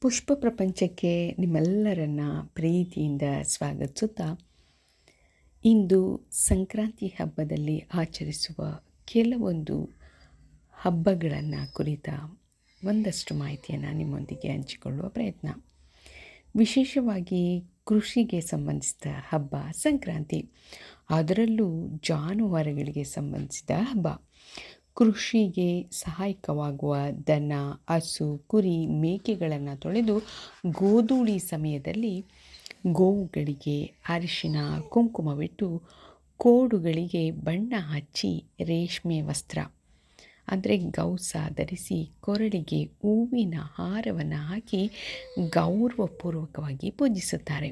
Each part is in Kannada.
ಪುಷ್ಪ ಪ್ರಪಂಚಕ್ಕೆ ನಿಮ್ಮೆಲ್ಲರನ್ನ ಪ್ರೀತಿಯಿಂದ ಸ್ವಾಗತಿಸುತ್ತಾ, ಇಂದು ಸಂಕ್ರಾಂತಿ ಹಬ್ಬದಲ್ಲಿ ಆಚರಿಸುವ ಕೆಲವೊಂದು ಹಬ್ಬಗಳನ್ನು ಕುರಿತ ಒಂದಷ್ಟು ಮಾಹಿತಿಯನ್ನು ನಿಮ್ಮೊಂದಿಗೆ ಹಂಚಿಕೊಳ್ಳುವ ಪ್ರಯತ್ನ. ವಿಶೇಷವಾಗಿ ಕೃಷಿಗೆ ಸಂಬಂಧಿಸಿದ ಹಬ್ಬ ಸಂಕ್ರಾಂತಿ. ಅದರಲ್ಲೂ ಜಾನುವಾರುಗಳಿಗೆ ಸಂಬಂಧಿಸಿದ ಹಬ್ಬ. ಕೃಷಿಗೆ ಸಹಾಯಕವಾಗುವ ದನ, ಹಸು, ಕುರಿ ಮೇಕೆಗಳನ್ನು ತೊಳೆದು ಗೋಧೂಳಿ ಸಮಯದಲ್ಲಿ ಗೋವುಗಳಿಗೆ ಅರಿಶಿನ, ಕುಂಕುಮವಿಟ್ಟು ಕೋಡುಗಳಿಗೆ ಬಣ್ಣ ಹಚ್ಚಿ ರೇಷ್ಮೆ ವಸ್ತ್ರ, ಅಂದರೆ ಗೌಸ ಧರಿಸಿ ಕೊರಳಿಗೆ ಹೂವಿನ ಹಾರವನ್ನು ಹಾಕಿ ಗೌರವಪೂರ್ವಕವಾಗಿ ಪೂಜಿಸುತ್ತಾರೆ.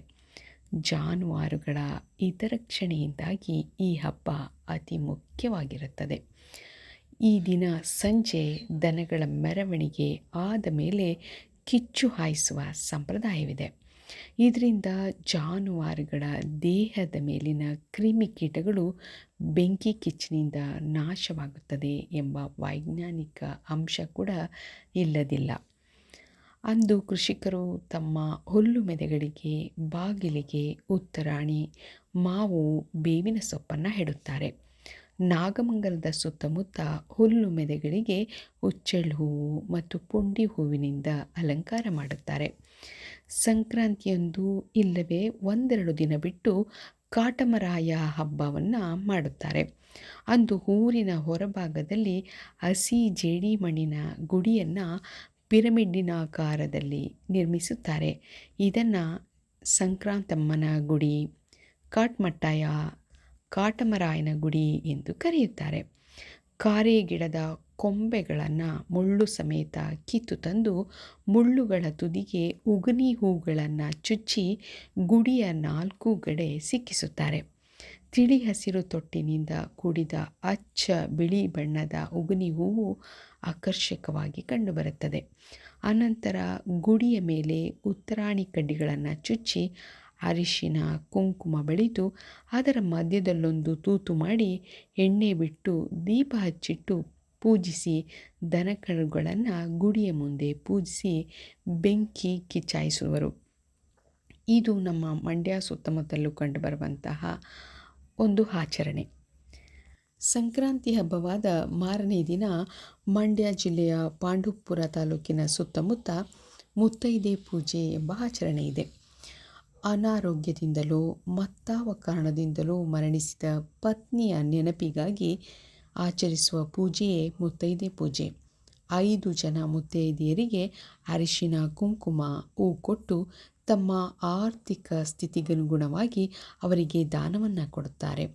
ಜಾನುವಾರುಗಳ ಹಿತರಕ್ಷಣೆಯಿಂದಾಗಿ ಈ ಹಬ್ಬ ಅತಿ ಮುಖ್ಯವಾಗಿರುತ್ತದೆ. ಈ ದಿನ ಸಂಜೆ ದನಗಳ ಮೆರವಣಿಗೆ ಆದ ಮೇಲೆ ಕಿಚ್ಚು ಹಾಯಿಸುವ ಸಂಪ್ರದಾಯವಿದೆ. ಇದರಿಂದ ಜಾನುವಾರುಗಳ ದೇಹದ ಮೇಲಿನ ಕ್ರಿಮಿಕೀಟಗಳು ಬೆಂಕಿ ಕಿಚ್ಚಿನಿಂದ ನಾಶವಾಗುತ್ತದೆ ಎಂಬ ವೈಜ್ಞಾನಿಕ ಅಂಶ ಕೂಡ ಇಲ್ಲದಿಲ್ಲ. ಅಂದು ಕೃಷಿಕರು ತಮ್ಮ ಹುಲ್ಲು ಮೆದೆಗಳಿಗೆ, ಬಾಗಿಲಿಗೆ ಉತ್ತರಾಣಿ, ಮಾವು, ಬೇವಿನ ಸೊಪ್ಪನ್ನು ಹೆಡುತ್ತಾರೆ. ನಾಗಮಂಗಲದ ಸುತ್ತಮುತ್ತ ಹುಲ್ಲು ಮೆದೆಗಳಿಗೆ ಹುಚ್ಚೆಳ್ಳು ಹೂವು ಮತ್ತು ಪುಂಡಿ ಹೂವಿನಿಂದ ಅಲಂಕಾರ ಮಾಡುತ್ತಾರೆ. ಸಂಕ್ರಾಂತಿಯಂದು ಇಲ್ಲವೇ ಒಂದೆರಡು ದಿನ ಬಿಟ್ಟು ಕಾಟಮರಾಯ ಹಬ್ಬವನ್ನು ಮಾಡುತ್ತಾರೆ. ಅಂದು ಊರಿನ ಹೊರಭಾಗದಲ್ಲಿ ಹಸಿ ಜೇಡಿ ಮಣ್ಣಿನ ಗುಡಿಯನ್ನು ಪಿರಮಿಡ್ಡಿನಾಕಾರದಲ್ಲಿ ನಿರ್ಮಿಸುತ್ತಾರೆ. ಇದನ್ನು ಸಂಕ್ರಾಂತಮ್ಮನ ಗುಡಿ, ಕಾಟ್ಮಟ್ಟಾಯ ಕಾಟಮರಾಯನ ಗುಡಿ ಎಂದು ಕರೆಯುತ್ತಾರೆ. ಕಾರೆ ಗಿಡದ ಕೊಂಬೆಗಳನ್ನು ಮುಳ್ಳು ಸಮೇತ ಕಿತ್ತು ತಂದು ಮುಳ್ಳುಗಳ ತುದಿಗೆ ಉಗುನಿ ಹೂಗಳನ್ನು ಚುಚ್ಚಿ ಗುಡಿಯ ನಾಲ್ಕು ಗಡೆ ಸಿಕ್ಕಿಸುತ್ತಾರೆ. ತಿಳಿ ಹಸಿರು ತೊಟ್ಟಿನಿಂದ ಕೂಡಿದ ಅಚ್ಚ ಬಿಳಿ ಬಣ್ಣದ ಉಗುನಿ ಹೂವು ಆಕರ್ಷಕವಾಗಿ ಕಂಡುಬರುತ್ತದೆ. ಅನಂತರ ಗುಡಿಯ ಮೇಲೆ ಉತ್ತರಾಣಿ ಕಡ್ಡಿಗಳನ್ನು ಚುಚ್ಚಿ ಅರಿಶಿನ, ಕುಂಕುಮ ಬೆಳೆದು ಅದರ ಮಧ್ಯದಲ್ಲೊಂದು ತೂತು ಮಾಡಿ ಎಣ್ಣೆ ಬಿಟ್ಟು ದೀಪ ಹಚ್ಚಿಟ್ಟು ಪೂಜಿಸಿ ದನಕರುಗಳನ್ನು ಗುಡಿಯ ಮುಂದೆ ಪೂಜಿಸಿ ಬೆಂಕಿ ಕಿಚ್ಚಾಯಿಸುವರು. ಇದು ನಮ್ಮ ಮಂಡ್ಯ ಸುತ್ತಮುತ್ತಲೂ ಕಂಡುಬರುವಂತಹ ಒಂದು ಆಚರಣೆ. ಸಂಕ್ರಾಂತಿ ಹಬ್ಬವಾದ ಮಾರನೇ ದಿನ ಮಂಡ್ಯ ಜಿಲ್ಲೆಯ ಪಾಂಡುಪುರ ತಾಲೂಕಿನ ಸುತ್ತಮುತ್ತ ಮುತ್ತೈದೆ ಪೂಜೆ ಎಂಬ ಆಚರಣೆ ಇದೆ. ಅನಾರೋಗ್ಯದಿಂದಲೋ ಮತ್ತಾವ ಕಾರಣದಿಂದಲೋ ಮರಣಿಸಿದ ಪತ್ನಿಯ ನೆನಪಿಗಾಗಿ ಆಚರಿಸುವ ಪೂಜೆಯೇ ಮುತ್ತೈದೆ ಪೂಜೆ. ಐದು ಜನ ಮುತ್ತೈದೆಯರಿಗೆ ಅರಿಶಿನ, ಕುಂಕುಮ, ಹೂ ಕೊಟ್ಟು ತಮ್ಮ ಆರ್ಥಿಕ ಸ್ಥಿತಿಗನುಗುಣವಾಗಿ ಅವರಿಗೆ ದಾನವನ್ನು ಕೊಡುತ್ತಾರೆ.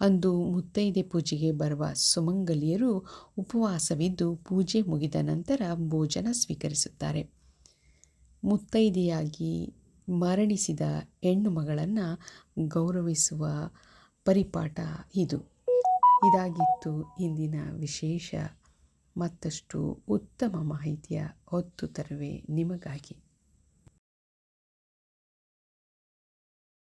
ಅಂದು ಮುತ್ತೈದೆ ಪೂಜೆಗೆ ಬರುವ ಸುಮಂಗಲಿಯರು ಉಪವಾಸವಿದ್ದು ಪೂಜೆ ಮುಗಿದ ನಂತರ ಭೋಜನ ಸ್ವೀಕರಿಸುತ್ತಾರೆ. ಮುತ್ತೈದೆಯಾಗಿ ಮರಣಿಸಿದ ಹೆಣ್ಣು ಮಗಳನ್ನು ಗೌರವಿಸುವ ಪರಿಪಾಠ ಇದು. ಇದಾಗಿತ್ತು ಇಂದಿನ ವಿಶೇಷ ಮತ್ತಷ್ಟು ಉತ್ತಮ ಮಾಹಿತಿಯ ಹೊತ್ತು ತರುವೆ ನಿಮಗಾಗಿ.